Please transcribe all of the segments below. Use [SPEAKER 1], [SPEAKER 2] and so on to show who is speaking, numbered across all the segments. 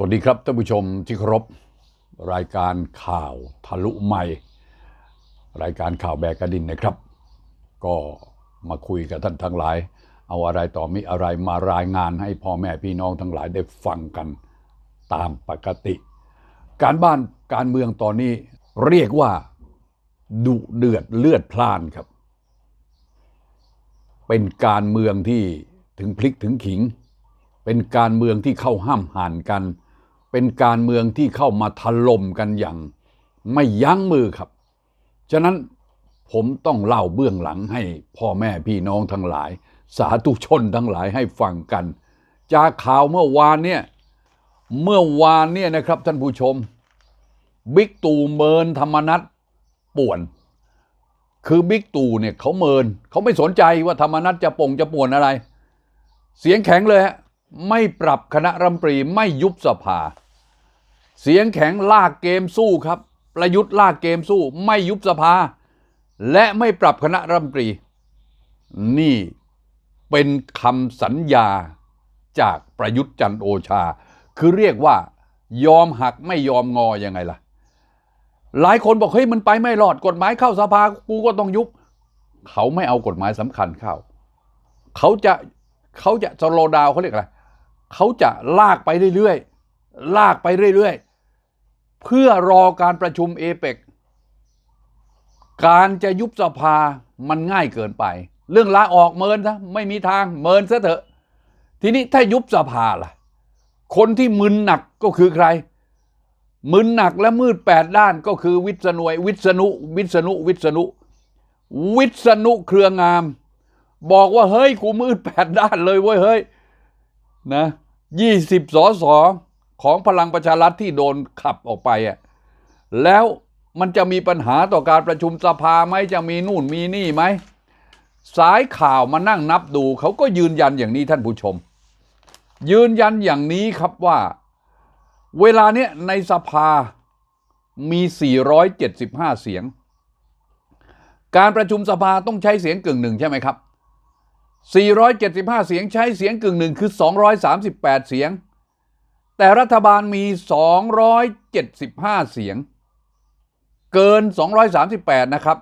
[SPEAKER 1] สวัสดีครับท่านผู้ชมที่เคารพรายการข่าวทะลุใหม่ รายการข่าวแบกกระดินนะครับ ก็มาคุยกับท่านทั้งหลาย เอาอะไรต่อมีอะไรมารายงานให้พ่อแม่พี่น้องทั้งหลายได้ฟังกันตามปกติ การบ้านการเมืองตอนนี้เรียกว่าดุเดือดเลือดพล่านครับ เป็นการเมืองที่ถึงพลิกถึงขิงเป็นการเมืองที่เข้าห้ามหันกัน เป็นการเมืองที่เข้ามาถล่มกันอย่าง ไม่ยั้งมือครับ ฉะนั้นผมต้องเล่าเบื้องหลังให้พ่อแม่พี่น้องทั้งหลาย สาธุชนทั้งหลายให้ฟังกัน จากข่าวเมื่อวานเนี่ยเมื่อวานเนี่ยนะครับท่านผู้ชม บิ๊กตู่เมินธรรมนัตป่วน คือบิ๊กตู่เนี่ยเขาเมินเขาไม่สนใจว่าธรรมนัตจะป่งจะป่วนอะไร เสียงแข็งเลยฮะ ไม่ปรับคณะรัฐมนตรีไม่ยุบสภา เสียงแข็งลากเกมสู้ครับ ประยุทธ์ลากเกมสู้ ไม่ยุบสภา และไม่ปรับคณะรัฐมนตรี นี่เป็นคำสัญญาจากประยุทธ์จันโอชา คือเรียกว่ายอมหักไม่ยอมงอยังไงล่ะ หลายคนบอกเฮ้ยมันไปไม่รอดกฎหมายเข้าสภากูก็ต้องยุบ เขาไม่เอากฎหมายสำคัญเข้า เขาจะเขาจะสโลดาวเขาเรียกอะไร เขาจะลากไปเรื่อยๆ ลากไปเรื่อยๆ เพื่อรอการประชุมเอเปกการจะยุบสภามันง่ายเกินไป เรื่องลาออกเมินซะไม่มีทางเมินซะเถอะ ทีนี้ถ้ายุบสภาล่ะ คนที่มึนหนักก็คือใคร มึนหนักและมืดแปดด้านก็คือวิษณุวิษณุวิษณุวิษณุวิษณุเครืองาม บอกว่าเฮ้ยกูมืดแปดด้านเลยเว้ยเฮ้ย นะยี่สิบสอสอของพลังประชารัฐที่โดนขับออกไปอะแล้วมันจะมีปัญหาต่อการประชุมสภาไหมจะมีนู่นมีนี่ไหมสายข่าวมานั่งนับดูเขาก็ยืนยันอย่างนี้ท่านผู้ชม ยืนยันอย่างนี้ครับว่า เวลาเนี้ยในสภามี 475 เสียง การประชุมสภาต้องใช้เสียงกึ่งหนึ่งใช่ไหมครับ 475 เสียงใช้เสียงกึ่งหนึ่งคือ 238 เสียง แต่รัฐบาลมี 275 เสียง เกิน 238 นะครับ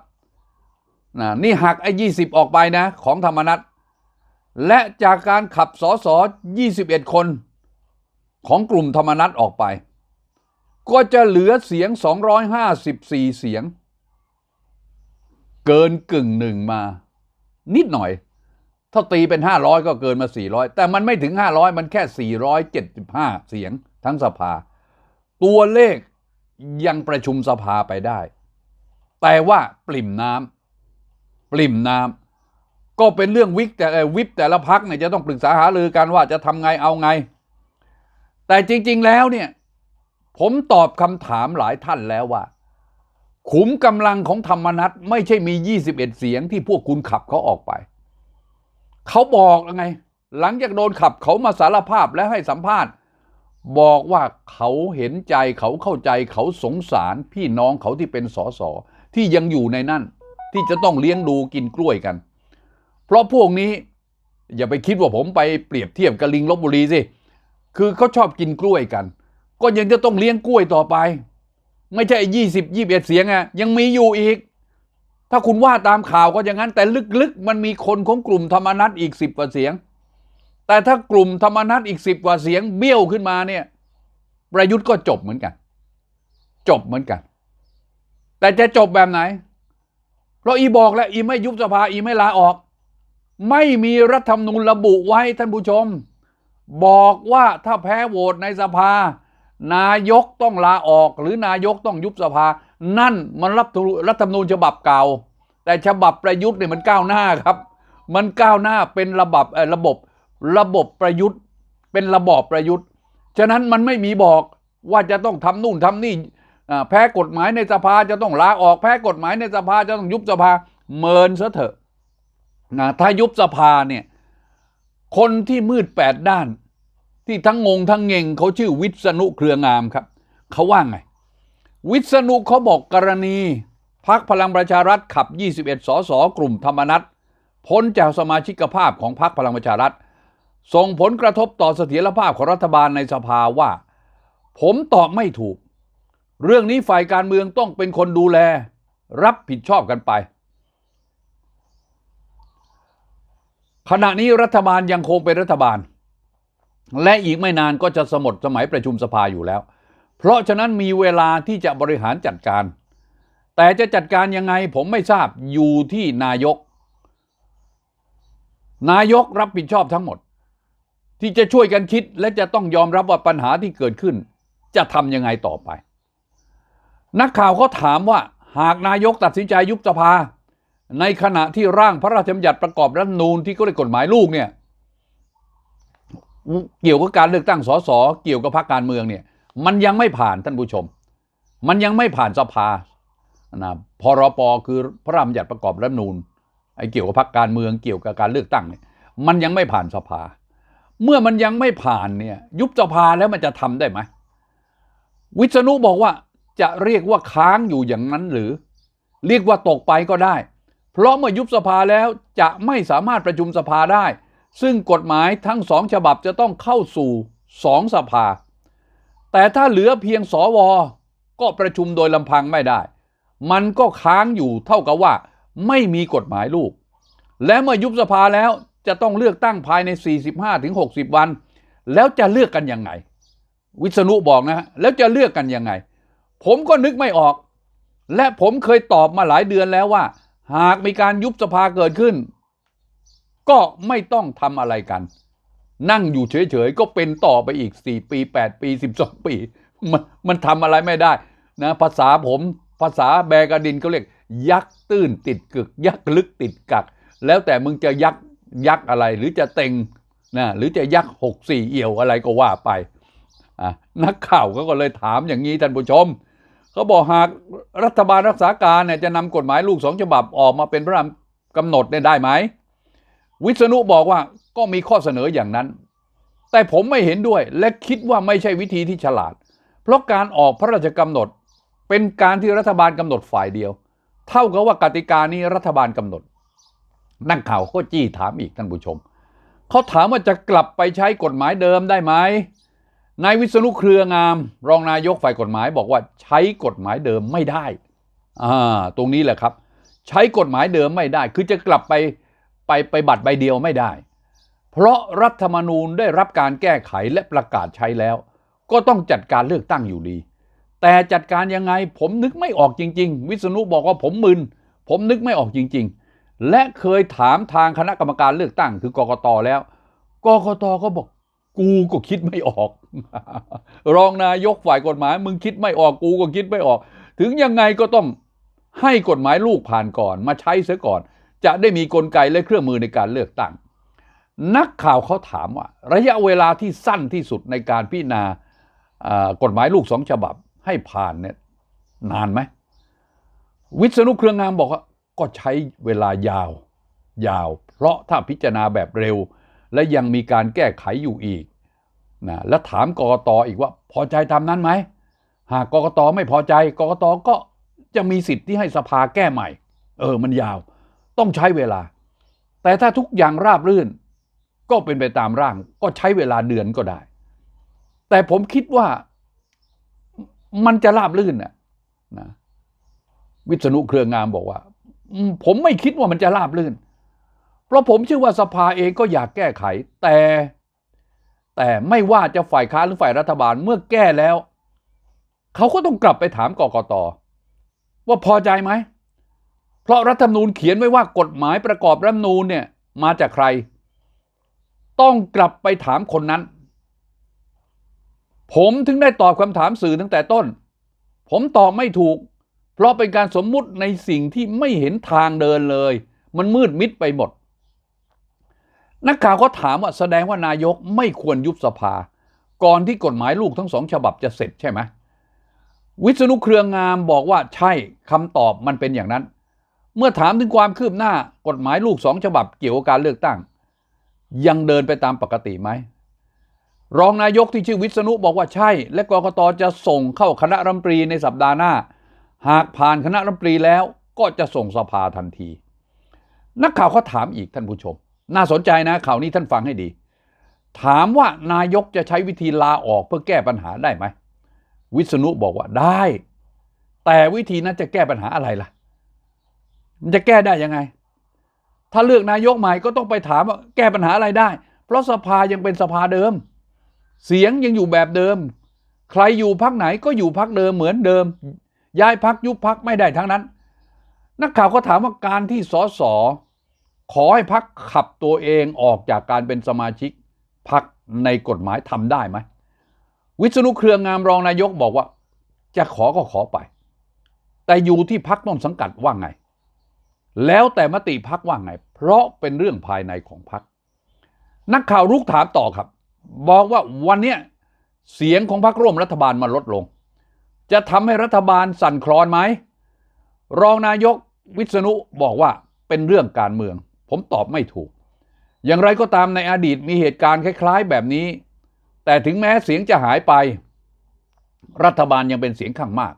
[SPEAKER 1] นะนี่หักไอ้ 20 ออกไปนะ ของธรรมนัตและจากการขับสอสอ21 คน ของกลุ่มธรรมนัตออกไป ก็จะเหลือเสียง 254 เสียง เกินกึ่งหนึ่งมา นิดหน่อย ถ้าตีเป็น 500 ก็เกินมา 400 แต่มันไม่ถึง 500 มันแค่ 475 เสียงทั้งสภา ตัวเลขยังประชุมสภาไปได้ แต่ว่าปริ่มน้ำปริ่มน้ำก็เป็นเรื่องวิกแต่วิปแต่ละพักเนี่ยจะต้องปรึกษาหารือกันว่าจะทำไงเอาไง แต่จริง ๆ แล้วเนี่ยผมตอบคำถามหลายท่านแล้วว่า ขุมกำลังของธรรมนัตไม่ใช่มี 21 เสียงที่พวกคุณขับเขาออกไป เขาบอกยังไง หลังจากโดนขับเขามาสารภาพและให้สัมภาษณ์ บอกว่าเขาเห็นใจเขาเข้าใจเขาสงสารพี่น้องเขาที่เป็นสอสอที่ยังอยู่ในนั่น ที่จะต้องเลี้ยงดูกินกล้วยกัน เพราะพวกนี้อย่าไปคิดว่าผมไปเปรียบเทียบกับลิงลบบุรีสิคือเขาชอบกินกล้วยกัน ก็ยังจะต้องเลี้ยงกล้วยต่อไป ไม่ใช่ยี่สิบยี่สิบเอ็ดเสียงอะยังมีอยู่อีก ถ้าคุณว่าตามข่าวก็อย่างนั้น แต่ลึกๆ มันมีคนของกลุ่มธรรมนัตอีกสิบกว่าเสียง แต่ถ้ากลุ่มธรรมนัตอีกสิบกว่าเสียงเบี้ยวขึ้นมาเนี่ย ประยุทธ์ก็จบเหมือนกัน จบเหมือนกัน แต่จะจบแบบไหน เพราะอีบอกแล้วอีไม่ยุบสภาอีไม่ลาออก ไม่มีรัฐธรรมนูญระบุไว้ท่านผู้ชม บอกว่าถ้าแพ้โหวตในสภา นายกต้องลาออก หรือนายกต้องยุบสภา นั่นมันรัฐธรรมนูญรัฐธรรมนูญฉบับเก่า แต่ฉบับประยุทธ์เนี่ยมันก้าวหน้าครับ มันก้าวหน้าเป็นระบบเอ่อระบบระบบประยุทธ์ เป็นระบอบประยุทธ์ ฉะนั้นมันไม่มีบอกว่าจะต้องทำนู่นทำนี่แพ้กฎหมายในสภาจะต้องลาออกแพ้กฎหมายในสภาจะต้องยุบสภาเมินซะเถอะนะถ้ายุบสภาเนี่ยคนที่มืดแปดด้าน ที่ทั้งงงทั้งเงงเขาชื่อวิษณุเครืองามครับเขาว่าไง วิษณุเขาบอกกรณีพักพลังประชารัฐขับ 21 สสกลุ่มธรรมนัตพ้นจากสมาชิกภาพของพรรคพลังประชารัฐส่งผลกระทบต่อเสถียรภาพของรัฐบาลในสภาว่า ผมตอบไม่ถูก เรื่องนี้ฝ่ายการเมืองต้องเป็นคนดูแล รับผิดชอบกันไป ขณะนี้รัฐบาลยังคงเป็นรัฐบาล และอีกไม่นานก็จะสมดสมัยประชุมสภาอยู่แล้ว เพราะฉะนั้นมีเวลาที่จะบริหารจัดการ แต่จะจัดการยังไงผมไม่ทราบอยู่ที่นายก นายกรับผิดชอบทั้งหมด ที่จะช่วยกันคิดและจะต้องยอมรับว่าปัญหาที่เกิดขึ้น จะทำยังไงต่อไป นักข่าวเขาถามว่าหากนายกตัดสินใจยุบสภา ในขณะที่ร่างพระราชบัญญัติประกอบรัฐธรรมนูญที่ก็เรียกกฎหมายลูกเนี่ย เกี่ยวกับการเลือกตั้งสสเกี่ยวกับพรรคการเมืองเนี่ย มันยังไม่ผ่านท่านผู้ชม มันยังไม่ผ่านสภานะพรปคือพระราชบัญญัติประกอบรัฐธรรมนูญไอ้เกี่ยวกับพรรคการเมืองเกี่ยวกับการเลือกตั้งเนี่ย มันยังไม่ผ่านสภา เมื่อมันยังไม่ผ่านเนี่ยยุบสภาแล้วมันจะทำได้ไหมวิษณุบอกว่าจะเรียกว่าค้างอยู่อย่างนั้นหรือ เรียกว่าตกไปก็ได้ เพราะเมื่อยุบสภาแล้วจะไม่สามารถประชุมสภาได้ ซึ่งกฎหมายทั้งสองฉบับจะต้องเข้าสู่สองสภา แต่ถ้าเหลือเพียงสวก็ประชุมโดยลำพังไม่ได้ มันก็ค้างอยู่เท่ากับว่า ไม่มีกฎหมายลูก และเมื่อยุบสภาแล้วจะต้องเลือกตั้งภายใน 45-60 วัน แล้วจะเลือกกันยังไง วิษณุบอกนะฮะแล้วจะเลือกกันยังไง ผมก็นึกไม่ออก และผมเคยตอบมาหลายเดือนแล้วว่า หากมีการยุบสภาเกิดขึ้น ก็ไม่ต้องทำอะไรกัน นั่งอยู่เฉยๆ ก็เป็นต่อไปอีก 4 ปี 8 ปี 12 ปี มันมันทำอะไรไม่ได้นะภาษาผมภาษาแบกดินเขาเรียก ยักษ์ตื้นติดกึก ยักษ์ลึกติดกัก แล้วแต่มึงจะยักษ์ยักษ์อะไรหรือจะเต็งนะหรือจะยักษ์หกสี่เอี่ยวอะไรก็ว่าไปนักข่าวก็เลยถามอย่างนี้ท่านผู้ชมเขาบอกหากรัฐบาลรักษาการเนี่ยจะนำกฎหมายลูกสองฉบับออกมาเป็นพระราชกำหนดได้ไหม วิษณุบอกว่าก็มีข้อเสนออย่างนั้น แต่ผมไม่เห็นด้วยและคิดว่าไม่ใช่วิธีที่ฉลาด เพราะการออกพระราชกำหนด เป็นการที่รัฐบาลกำหนดฝ่ายเดียว เท่ากับว่ากติกานี้รัฐบาลกำหนด นักข่าวก็จี้ถามอีกท่านผู้ชม เขาถามว่าจะกลับไปใช้กฎหมายเดิมได้ไหมนายวิษณุเครืองาม รองนายกฝ่ายกฎหมายบอกว่าใช้กฎหมายเดิมไม่ได้อ่าตรงนี้แหละครับ ใช้กฎหมายเดิมไม่ได้ คือจะกลับไป ไปไปบัตรใบเดียวไม่ได้ เพราะรัฐธรรมนูญได้รับการแก้ไขและประกาศใช้แล้ว ก็ต้องจัดการเลือกตั้งอยู่ดี แต่จัดการยังไงผมนึกไม่ออกจริง ๆ วิษณุบอกว่าผมมึน ผมนึกไม่ออกจริง ๆ และเคยถามทางคณะกรรมการเลือกตั้ง คือกกตแล้วกกตก็บอกกูก็คิดไม่ออก รองนายกฝ่ายกฎหมาย มึงคิดไม่ออกกูก็คิดไม่ออก ถึงยังไงก็ต้องให้กฎหมายลูกผ่านก่อน มาใช้เสียก่อน จะได้มีกลไกและเครื่องมือในการเลือกตั้ง นักข่าวเขาถามว่า ระยะเวลาที่สั้นที่สุดในการพิจารณากฎหมายลูกสองฉบับให้ผ่านเนี่ยนานไหม วิษณุเครืองามบอกว่าก็ใช้เวลายาวยาว เพราะถ้าพิจารณาแบบเร็ว และยังมีการแก้ไขอยู่อีกนะและถามกกตอีกว่าพอใจตามนั้นไหม หากกกตไม่พอใจกกตก็จะมีสิทธิ์ที่ให้สภาแก้ใหม่ เออมันยาว ต้องใช้เวลา แต่ถ้าทุกอย่างราบรื่น ก็เป็นไปตามร่าง ก็ใช้เวลาเดือนก็ได้ แต่ผมคิดว่ามันจะราบรื่นน่ะนะวิษณุเครืองามบอกว่า ผมไม่คิดว่ามันจะราบรื่น เพราะผมเชื่อว่าสภาเองก็อยากแก้ไข แต่ แต่ไม่ว่าจะฝ่ายค้านหรือฝ่ายรัฐบาลเมื่อแก้แล้ว เขาก็ต้องกลับไปถามกกตว่าพอใจไหม เพราะรัฐธรรมนูญเขียนไว้ว่ากฎหมายประกอบรัฐธรรมนูญเนี่ยมาจากใคร ต้องกลับไปถามคนนั้น ผมถึงได้ตอบคำถามสื่อตั้งแต่ต้น ผมตอบไม่ถูก เพราะเป็นการสมมุติในสิ่งที่ไม่เห็นทางเดินเลย มันมืดมิดไปหมด นักข่าวก็ถามว่าแสดงว่านายกไม่ควรยุบสภา ก่อนที่กฎหมายลูกทั้งสองฉบับจะเสร็จใช่ไหมวิษณุเครืองามบอกว่าใช่คำตอบมันเป็นอย่างนั้น เมื่อถามถึงความคืบหน้ากฎหมายลูกสองฉบับเกี่ยวกับการเลือกตั้ง ยังเดินไปตามปกติไหม รองนายกที่ชื่อวิษณุบอกว่าใช่ และกกตจะส่งเข้าคณะรัฐมนตรีในสัปดาห์หน้า หากผ่านคณะรัฐมนตรีแล้วก็จะส่งสภาทันที นักข่าวเขาถามอีกท่านผู้ชม น่าสนใจนะข่าวนี้ท่านฟังให้ดี ถามว่านายกจะใช้วิธีลาออกเพื่อแก้ปัญหาได้ไหมวิษณุบอกว่าได้ แต่วิธีนั้นจะแก้ปัญหาอะไรล่ะ จะแก้ได้ยังไง ถ้าเลือกนายกใหม่ก็ต้องไปถามว่าแก้ปัญหาอะไรได้ เพราะสภายังเป็นสภาเดิม เสียงยังอยู่แบบเดิม ใครอยู่พักไหนก็อยู่พักเดิมเหมือนเดิม ย้ายพักยุบพักไม่ได้ทั้งนั้น นักข่าวก็ถามว่าการที่สสขอให้พักขับตัวเองออกจากการเป็นสมาชิกพักในกฎหมายทำได้ไหมวิษณุเครืองามรองนายกบอกว่า จะขอก็ขอไป แต่อยู่ที่พักต้นสังกัดว่าไง แล้วแต่มติพักว่าไง เพราะเป็นเรื่องภายในของพัก นักข่าวรุกถามต่อครับ บอกว่าวันนี้เสียงของพรรคร่วมรัฐบาลมันลดลง จะทำให้รัฐบาลสั่นคลอนไหม รองนายกวิษณุบอกว่าเป็นเรื่องการเมือง ผมตอบไม่ถูก อย่างไรก็ตามในอดีตมีเหตุการณ์คล้าย ๆ แบบนี้ แต่ถึงแม้เสียงจะหายไป รัฐบาลยังเป็นเสียงข้างมาก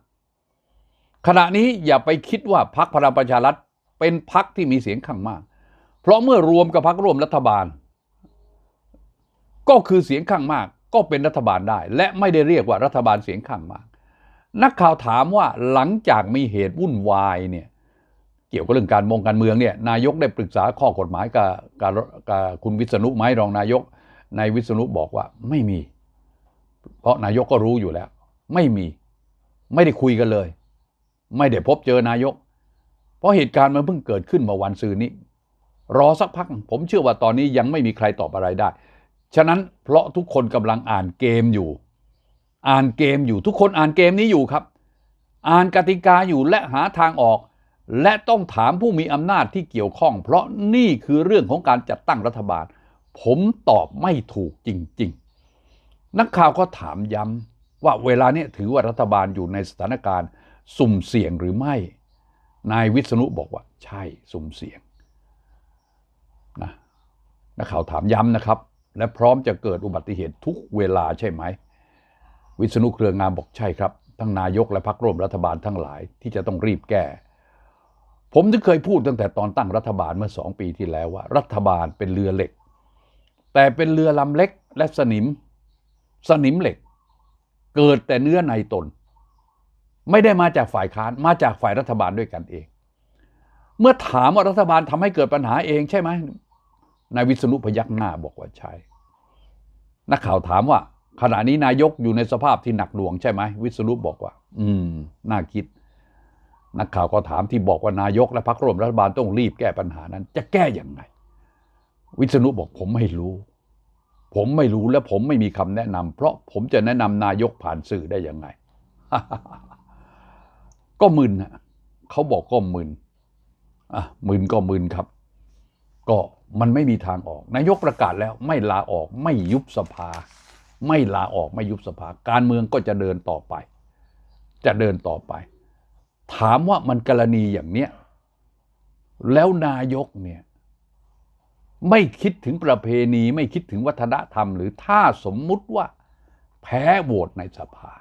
[SPEAKER 1] ขณะนี้อย่าไปคิดว่าพรรคพลังประชารัฐ เป็นพรรคที่มีเสียงข้างมาก เพราะเมื่อรวมกับพรรคร่วมรัฐบาล ก็คือเสียงข้างมาก ก็เป็นรัฐบาลได้ และไม่ได้เรียกว่ารัฐบาลเสียงข้างมาก นักข่าวถามว่าหลังจากมีเหตุวุ่นวายเนี่ยเกี่ยวกับเรื่องการมงการเมืองเนี่ยนายกได้ปรึกษาข้อกฎหมายกับกับกับคุณวิษณุไหมรองนายกนายวิษณุบอกว่าไม่มี เพราะนายกก็รู้อยู่แล้ว ไม่มี ไม่ได้คุยกันเลย ไม่ได้พบเจอนายก เพราะเหตุการณ์มันเพิ่งเกิดขึ้นเมื่อวันซืนนี้ รอสักพัก ผมเชื่อว่าตอนนี้ยังไม่มีใครตอบอะไรได้ ฉะนั้นเพราะทุกคนกำลังอ่านเกมอยู่ อ่านเกมอยู่ทุกคนอ่านเกมนี้อยู่ครับ อ่านกติกาอยู่และหาทางออก และต้องถามผู้มีอำนาจที่เกี่ยวข้อง เพราะนี่คือเรื่องของการจัดตั้งรัฐบาล ผมตอบไม่ถูกจริง ๆ นักข่าวก็ถามย้ำว่าเวลาเนี้ถือว่ารัฐบาลอยู่ในสถานการณ์ สุ่มเสี่ยงหรือไม่ นายวิษณุบอกว่า ใช่สุ่มเสี่ยงนะนักข่าวถามย้ำนะครับ และพร้อมจะเกิดอุบัติเหตุทุกเวลาใช่ไหม วิษณุเครืองามบอกใช่ครับ ทั้งนายกและพรรคร่วมรัฐบาลทั้งหลายที่จะต้องรีบแก้ ผมที่เคยพูดตั้งแต่ตอนตั้งรัฐบาลเมื่อสองปีที่แล้วว่า รัฐบาลเป็นเรือเหล็ก แต่เป็นเรือลำเล็กและสนิม สนิมเหล็ก เกิดแต่เนื้อในตน ไม่ได้มาจากฝ่ายค้านมาจากฝ่ายรัฐบาลด้วยกันเอง เมื่อถามว่ารัฐบาลทำให้เกิดปัญหาเองใช่ไหมนายวิษณุพยักหน้าบอกว่าใช่นักข่าวถามว่า ขณะนี้นายกอยู่ในสภาพที่หนักหน่วงใช่ไหมวิษณุบอกว่า อืม น่าคิด นักข่าวก็ถามที่บอกว่านายกและพรรคร่วมรัฐบาลต้องรีบแก้ปัญหานั้น จะแก้อย่างไงวิษณุบอกผมไม่รู้ ผมไม่รู้และผมไม่มีคำแนะนำเพราะผมจะแนะนำนายกผ่านสื่อได้ยังไง ก็มึนนะเขาบอกก็มึนอะมึนก็มึนครับ ก็มันไม่มีทางออกนายกประกาศแล้วไม่ลาออกไม่ยุบสภา ไม่ลาออกไม่ยุบสภา การเมืองก็จะเดินต่อไป จะเดินต่อไป ถามว่ามันกรณีอย่างเนี้ยแล้วนายกเนี่ยไม่คิดถึงประเพณีไม่คิดถึงวัฒนธรรม หรือถ้าสมมุติว่าแพ้โหวตในสภา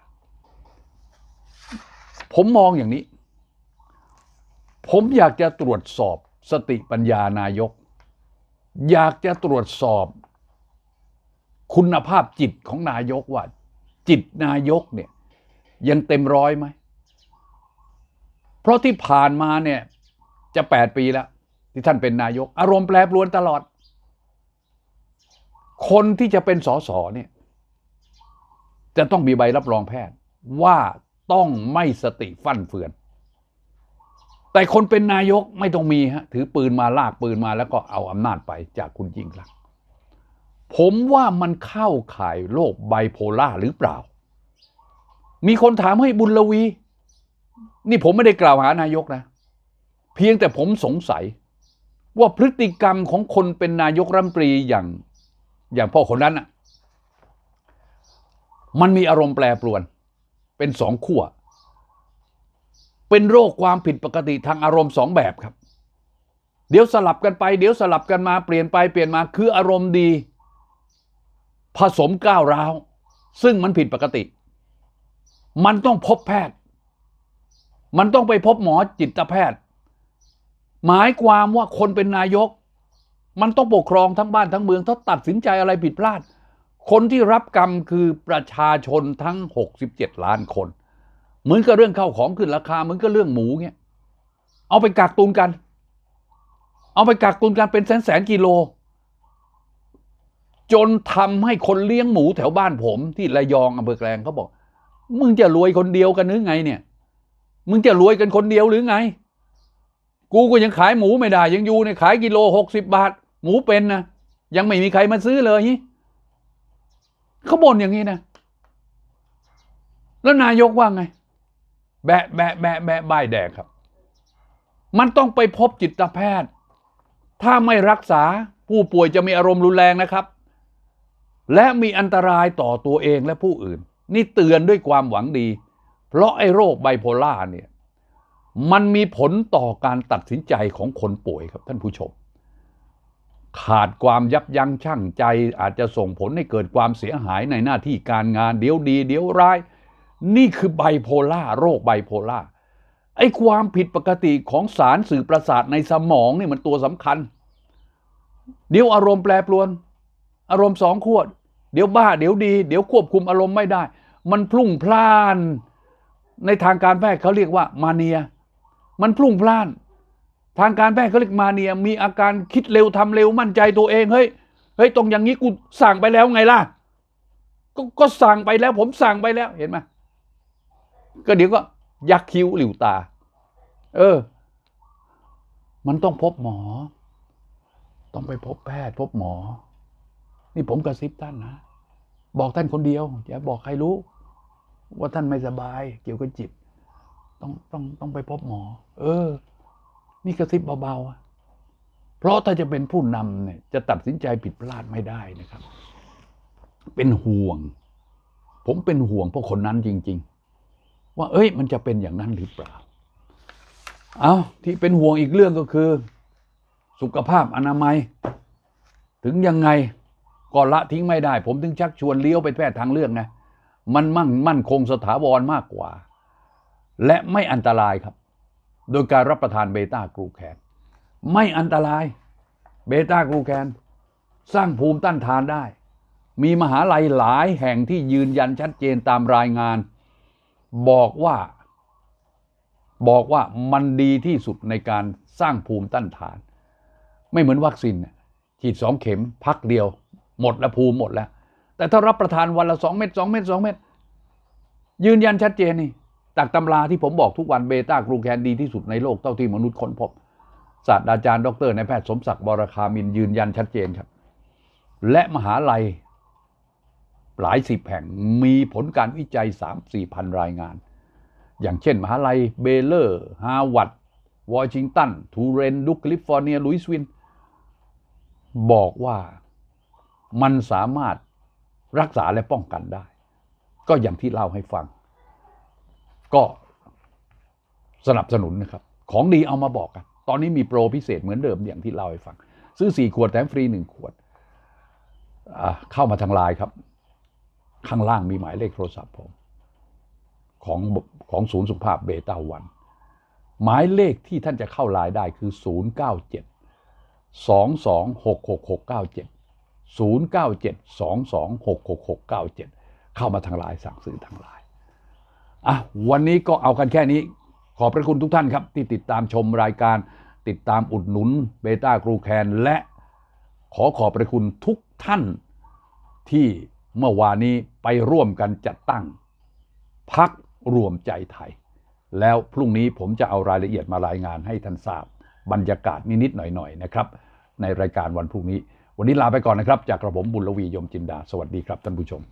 [SPEAKER 1] ผมมองอย่างนี้ ผมอยากจะตรวจสอบสติปัญญานายก อยากจะตรวจสอบ คุณภาพจิตของนายกว่า จิตนายกเนี่ย ยังเต็มร้อยไหม เพราะที่ผ่านมาเนี่ย จะแปดปีแล้ว ที่ท่านเป็นนายก อารมณ์แปรปรวนตลอด คนที่จะเป็นสสเนี่ย จะต้องมีใบรับรองแพทย์ว่า ต้องไม่สติฟั่นเฟือน แต่คนเป็นนายกไม่ต้องมีฮะถือปืนมาลากปืนมาแล้วก็เอาอำนาจไปจากคุณยิ่งรักษณ์ผมว่ามันเข้าข่ายโรคไบโพล่าหรือเปล่า มีคนถามให้บุญลวี นี่ผมไม่ได้กล่าวหานายกนะ เพียงแต่ผมสงสัย ว่าพฤติกรรมของคนเป็นนายกรัฐมนตรีอย่างอย่างพ่อคนนั้นอะมันมีอารมณ์แปรปรวน เป็นสองขั้วเป็นโรคความผิดปกติทางอารมณ์สองแบบครับ เดี๋ยวสลับกันไป เดี๋ยวสลับกันมาเปลี่ยนไปเปลี่ยนมาคืออารมณ์ดี ผสมก้าวร้าว ซึ่งมันผิดปกติ มันต้องพบแพทย์ มันต้องไปพบหมอจิตแพทย์ หมายความว่าคนเป็นนายก มันต้องปกครองทั้งบ้านทั้งเมืองถ้าตัดสินใจอะไรผิดพลาด คนที่รับกรรมคือประชาชนทั้ง 67 ล้านคน เหมือนกับเรื่องข้าวของขึ้นราคาเหมือนกับเรื่องหมูเงี้ยเอาไปกักตุนกัน เอาไปกักตุนกันเป็นแสนแสนๆกิโล จนทำให้คนเลี้ยงหมูแถวบ้านผมที่ระยองอำเภอแกลงเขาบอก มึงจะรวยคนเดียวกันหรือไงเนี่ย มึงจะรวยกันคนเดียวหรือไง กูก็ยังขายหมูไม่ได้ ยังอยู่ในขายกิโลหกสิบบาท หมูเป็นนะยังไม่มีใครมาซื้อเลยนี่ เขาบ่นอย่างนี้นะ แล้วนายกว่าไง แบะแบะแบะแบะใบแดกครับ มันต้องไปพบจิตแพทย์ ถ้าไม่รักษาผู้ป่วยจะมีอารมณ์รุนแรงนะครับ และมีอันตรายต่อตัวเองและผู้อื่น นี่เตือนด้วยความหวังดี เพราะไอ้โรคไบโพล่าเนี่ย มันมีผลต่อการตัดสินใจของคนป่วยครับท่านผู้ชม ขาดความยับยั้งชั่งใจ อาจจะส่งผลให้เกิดความเสียหายในหน้าที่การงานเดี๋ยวดี เดี๋ยวร้าย นี่คือไบโพล่าโรคไบโพล่าไอ้ความผิดปกติของสารสื่อประสาทในสมองนี่มันตัวสำคัญ เดี๋ยวอารมณ์แปรปรวน อารมณ์สองขวด เดี๋ยวบ้าเดี๋ยวดี เดี๋ยวควบคุมอารมณ์ไม่ได้ มันพลุ่งพล่าน ในทางการแพทย์เขาเรียกว่ามาเนีย มันพลุ่งพล่าน ทางการแพทย์เขาเรียกมาเนียมีอาการคิดเร็วทำเร็วมั่นใจตัวเองเฮ้ยเฮ้ยตรงอย่างนี้กูสั่งไปแล้วไงล่ะกก็สั่งไปแล้ว ผมสั่งไปแล้วเห็นไหมก็เดี๋ยวก็ยักคิ้วหลิวตา เออ มันต้องพบหมอ ต้องไปพบแพทย์ พบหมอ นี่ผมกระซิบท่านนะ บอกท่านคนเดียวอย่าบอกใครรู้ ว่าท่านไม่สบาย เกี่ยวกับจิต ต้องต้องต้องไปพบหมอ เออ นี่กระซิบเบาๆ เพราะถ้าจะเป็นผู้นำเนี่ยจะตัดสินใจผิดพลาดไม่ได้นะครับ เป็นห่วง ผมเป็นห่วงพวกคนนั้นจริง ๆ ว่า เอ้ย มันจะเป็นอย่างนั้นหรือเปล่า เอาที่เป็นห่วงอีกเรื่องก็คือ สุขภาพอนามัย ถึงยังไงก็ละทิ้งไม่ได้ ผมถึงชักชวนเลี้ยวไปแพทย์ทางเลือกไงมันมั่งมั่นคงสถาวรมากกว่า และไม่อันตรายครับ โดยการรับประทานเบต้ากรูแคนไม่อันตรายเบต้ากรูแคนสร้างภูมิต้านทานได้ มีมหาลัยหลายแห่งที่ยืนยันชัดเจนตามรายงาน บอกว่า บอกว่ามันดีที่สุดในการสร้างภูมิต้านทาน ไม่เหมือนวัคซีนฉีดสองเข็มพักเดียว หมดแล้วภูมิหมดแล้ว แต่ถ้ารับประทานวันละสองเม็ดสองเม็ดสองเม็ดยืนยันชัดเจนนี่ จากตำราที่ผมบอกทุกวันเบต้ากรูแคนดีที่สุดในโลกเท่าที่มนุษย์ค้นพบ ศาสตราจารย์ ดรนายแพทย์สมศักดิ์บรคามินยืนยันชัดเจนครับ และมหาลัยหลายสิบแห่งมีผลการวิจัยสามสี่พันรายงาน อย่างเช่น มหาลัยเบเลอร์ฮาวาดวอชิงตัน ทูเรนดุกแคลิฟอร์เนีย ลุยส์วิน บอกว่ามันสามารถรักษาและป้องกันได้ ก็อย่างที่เล่าให้ฟัง ก็สนับสนุนนะครับ ของดีเอามาบอกกัน ตอนนี้มีโปรพิเศษเหมือนเดิมอย่างที่เล่าให้ฟัง ซื้อ 4 ขวดแถมฟรี 1 ขวด เข้ามาทางไลน์ครับ ข้างล่างมีหมายเลขโทรศัพท์ผม ของของศูนย์สุขภาพเบต้าวัน หมายเลขที่ท่านจะเข้าไลน์ได้คือ 097 226667 097 226667 เข้ามาทางไลน์สั่งซื้อทางไลน์ อะวันนี้ก็เอากันแค่นี้ ขอบพระคุณทุกท่านครับ ที่ติดตามชมรายการ ติดตามอุดหนุนเบต้ากรูแคนและขอขอบพระคุณทุกท่านที่เมื่อวานนี้ไปร่วมกันจัดตั้งพักรวมใจไทย แล้วพรุ่งนี้ผมจะเอารายละเอียดมารายงานให้ท่านทราบบรรยากาศนิดๆหน่อยๆนะครับ ในรายการวันพรุ่งนี้ วันนี้ลาไปก่อนนะครับ จากกระผมบุญลวียมจินดา สวัสดีครับท่านผู้ชม